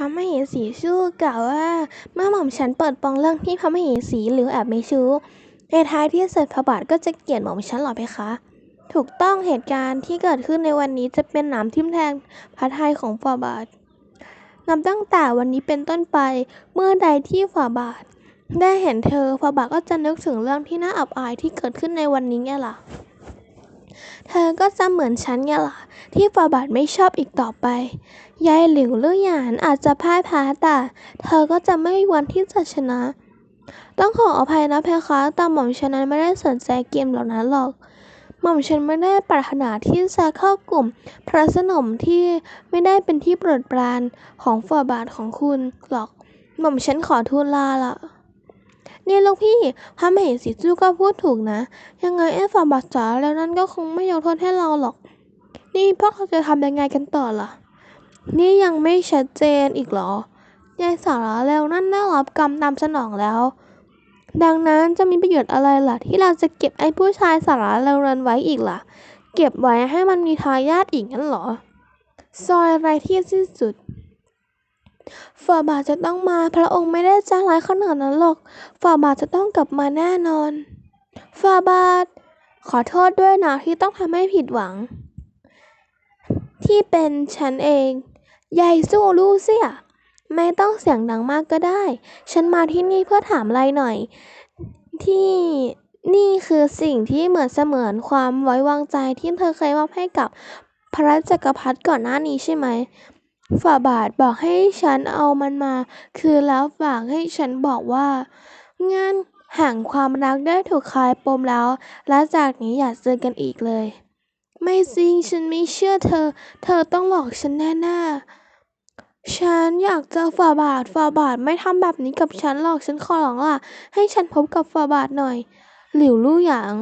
ระมเหสีชู้กล่าวว่า เมื่อหม่อมฉันเปิดโปงเรื่องที่พระมเหสีหรือแอบมีชู้ในท้ายที่สุดพระบาทก็จะเกลียดหม่อมฉันหรอเพคะถูกต้องเหตุการณ์ที่เกิดขึ้นในวันนี้จะเป็นหนามทิ่มแทงพระทัยของฝ่าบาทนับตั้งแต่วันนี้เป็นต้นไป เมื่อใดที่ฝ่าบาท ได้เห็นเธอฝ่าบาทก็จะนึกถึงเรื่องที่น่าอับอายที่เกิดขึ้นในวันนี้ไงล่ะ เธอก็จะเหมือนฉันไงล่ะ ที่ฝ่าบาทไม่ชอบอีกต่อไป ยายหลิวหรือหยานอาจจะพ่ายแพ้แต่เธอก็จะไม่มีวันที่จะชนะ ต้องขออภัยนะเพคะแต่หม่อมฉันนั้นไม่ได้สนใจเกมเหล่านั้นหรอกหม่อมฉันไม่ได้ปรารถนาที่จะเข้ากลุ่ม พระสนมที่ไม่ได้เป็นที่โปรดปรานของฝ่าบาทของคุณหรอก หม่อมฉันขอทูลลาละ นี่ลูกพี่พระมเหสีจู้ก็พูดถูกนะ ยังไงไอ้ฝ่าบาทจ๋าแล้วนั่นก็คงไม่ยกโทษให้เราหรอก นี่พวกเราจะทำยังไงกันต่อล่ะ นี่ยังไม่ชัดเจนอีกเหรอยายสาระแล้วนั่นได้รับกรรมตามสนองแล้ว ดังนั้นจะมีประโยชน์อะไรล่ะ ที่เราจะเก็บไอ้ผู้ชายสาระเลวนั้นไว้อีกล่ะ เก็บไว้ให้มันมีทายาทอีกงั้นเหรอ ซอยไรที่สิ้นสุด ฝ่าบาทจะต้องมา พระองค์ไม่ได้ใจร้ายขนาดนั้นหรอก ฝ่าบาทจะต้องกลับมาแน่นอน ฝ่าบาท ขอโทษด้วยนะที่ต้องทำให้ผิดหวัง ที่เป็นฉันเองยายสู้ลูกเสีย ไม่ต้องเสียงดังมากก็ได้ ฉันมาที่นี่เพื่อถามอะไรหน่อย ที่นี่คือสิ่งที่เหมือนเสมือนความไว้วางใจที่เธอเคยมอบให้กับพระจักรพรรดิก่อนหน้านี้ใช่ไหม ฝ่าบาทบอกให้ฉันเอามันมา คือแล้วฝากให้ฉันบอกว่า งานแห่งความรักได้ถูกคลายปมแล้ว และจากนี้อย่าเจอกันอีกเลย ไม่จริงฉันไม่เชื่อเธอ เธอต้องหลอกฉันแน่ๆ ฉันอยากเจอฝ่าบาทฝ่าบาทไม่ทำแบบนี้กับฉันหรอกฉันขอร้องล่ะ ให้ฉันพบกับฝ่าบาทหน่อย หลิวลู่หยาง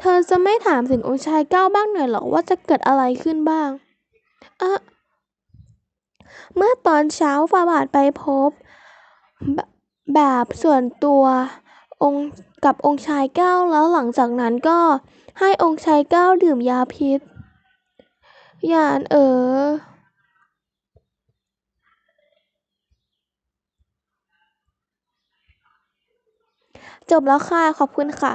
เธอจะไม่ถามถึงองค์ชายเก้าบ้างหน่อยหรอว่าจะเกิดอะไรขึ้นบ้าง เอะ เมื่อตอนเช้าฝ่าบาทไปพบ แบบส่วนตัวองกับองค์ชายเก้าแล้วหลังจากนั้นก็ให้องค์ชายเก้าดื่มยาพิษยานเออจบแล้วค่ะ ขอบคุณค่ะ